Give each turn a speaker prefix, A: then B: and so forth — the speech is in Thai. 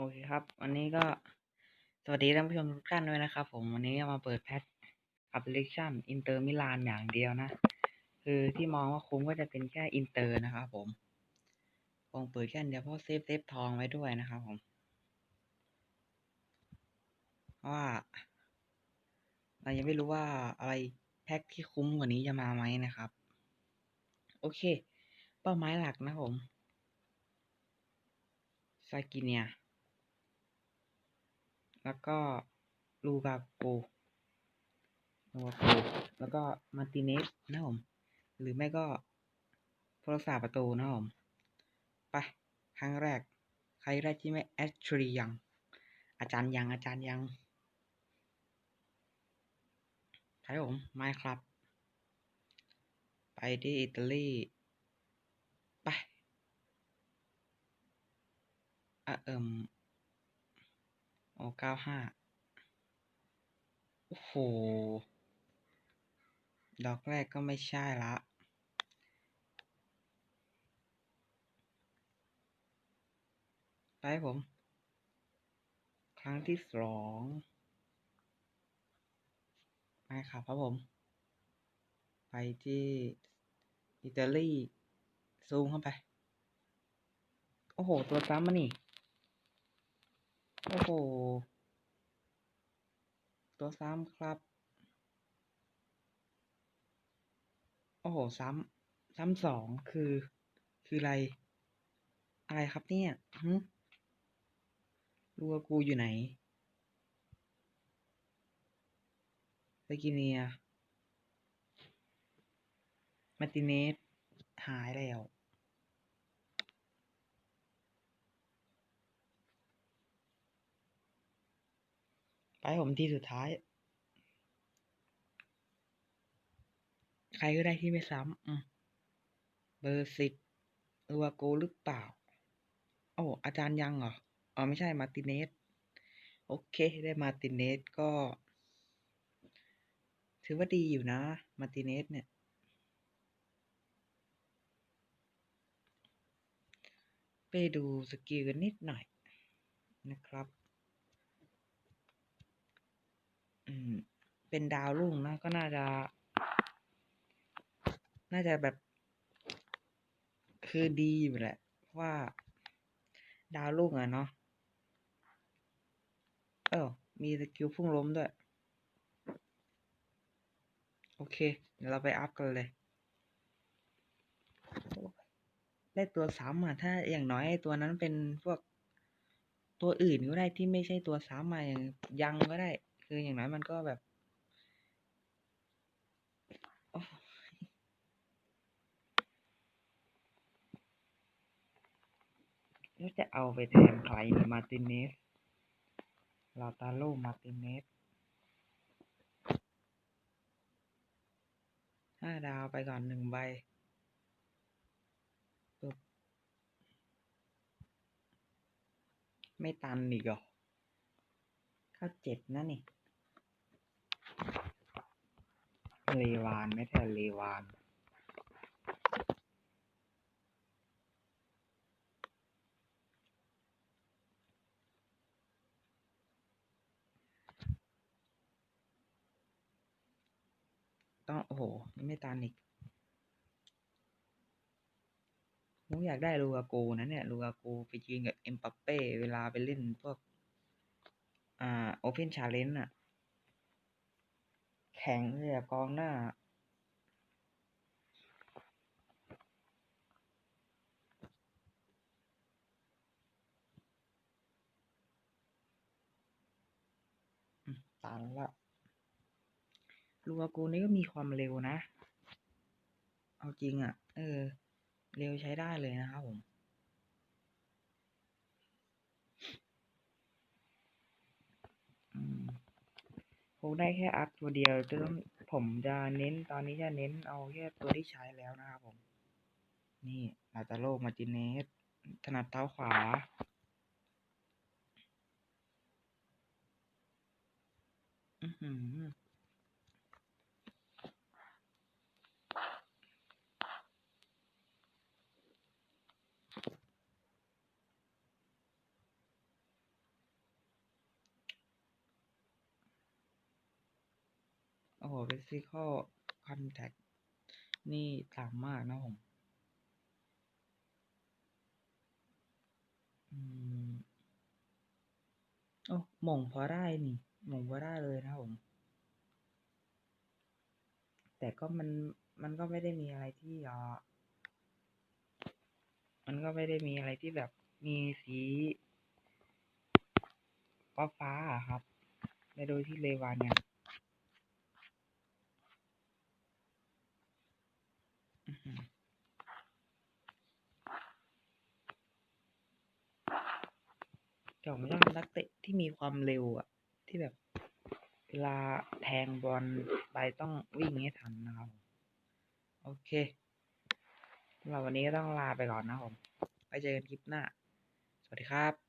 A: โอเคครับ วันนี้ก็สวัสดีท่านผู้ชมทุกท่านด้วยนะครับผมวันนี้มาเปิดแพทแอปพลิเคชันอินเตอร์มิลานอย่างเดียวนะ คือที่มองว่าคุ้มก็จะเป็นแค่อินเตอร์นะครับผมคงเปิดแค่เดียวเพราะเซฟเซฟทองไว้ด้วยนะครับผมเพราะว่าเรายังไม่รู้ว่าอะไรแพ็คที่คุ้มกว่านี้จะมาไหมนะครับ โอเค เป้าหมายหลักนะผมซากิเนีย แล้วก็ลูกาโกลูกาโกแล้วก็มาร์ติเนสนะผม หรือไม่ก็โทรศัพท์ประตูนะผม ไป ครั้งแรก ใครได้ที่ไม่แอชทรียัง อาจารย์ยัง อาจารย์ยังใช่ผมไม่ครับ ไปที่อิตาลีไปอะเอิม โอ้เก้าห้าโอ้โห ดอกแรกก็ไม่ใช่ละไปผม ครั้งที่สองไม่ครับครับผม ไปที่ อิตาลี ซูมเข้าไป โอ้โห ตัวซ้ำมานี่ โอ้โห ตัวซ้ำครับ โอ้โห ซ้ำ ซ้ำสองคือ คืออะไร อะไรครับเนี่ยฮึลูกากูอยู่ไหนไปกิเนียมาติเนสหายแล้ว ไปผมที่สุดท้าย ใครก็ได้ที่ไม่ซ้ำเบอร์สิบลูอาโกหรือเปล่า โอ้ อาจารย์ยังเหรอ อ๋อ ไม่ใช่มาติเนส โอเค ได้มาติเนสก็ ถือว่าดีอยู่นะ มาติเนสเนี่ย ไปดูสกิลกันนิดหน่อยนะครับ อืม เป็นดาวรุ่งนะ ก็น่าจะ น่าจะแบบ คือดีอยู่แหละเพราะว่า ดาวรุ่งอะเนาะเออมีสกิลพุ่งล้มด้วย โอเค เดี๋ยวเราไปอัพกันเลย ได้ตัวซ้ำอะ ถ้าอย่างน้อยตัวนั้นเป็นพวกตัวอื่นก็ได้ที่ไม่ใช่ตัวซ้ำมาอย่างยังก็ได้ คืออย่างน้อยมันก็แบบแล้วจะเอาไปแทนใครเนี่ยมาติเนสลาตาโลมาติเนสห้าดาวไปก่อนหนึ่งใบปึ๊บไม่ตันอีกเหรอเข้าเจ็ดนะนี่ เลวาน ไม่แทนเลวานต้องโอ้โหไม่ตันอีกผมอยากได้ลูกาโกนะเนี่ยลูกาโกไปยืนกับเอ็มปัปเป้ เวลาไปเล่นพวก อ่า โอเพนชาเลนจ์อะ ข็งเลยอะกองหน้า ตันละลูกาโกนี่ก็มีความเร็วนะ เอาจริงอะ่ะ เออ เร็วใช้ได้เลยนะครับผม อืมค งได้แค่อัพตัวเดียวจะต้องผมจะเน้นตอนนี้จะเน้นเอาแค่ตัวที่ใช้แล้วนะครับผม นี่ลาตาโลมาจิเนสถนัดเท้าขวาอือหือ physical contact นี่ต่ำมากนะผมอืมโอ้หม่งพอได้นี่หม่งพอได้เลยนะผม แต่ก็มันมันก็ไม่ได้มีอะไรที่อ่ามันก็ไม่ได้มีอะไรที่แบบมีสีฟ้าฟ้าครับในโดยที่เลวานเนี่ย อื้อหือแต่ผมชอบนักเตะที่มีความเร็วอะที่แบบเวลาแทงบอลไปต้องวิ่งให้ทันนะครับ โอเคสำหรับวันนี้ก็ต้องลาไปก่อนนะผมไปเจอกันคลิปหน้า สวัสดีครับ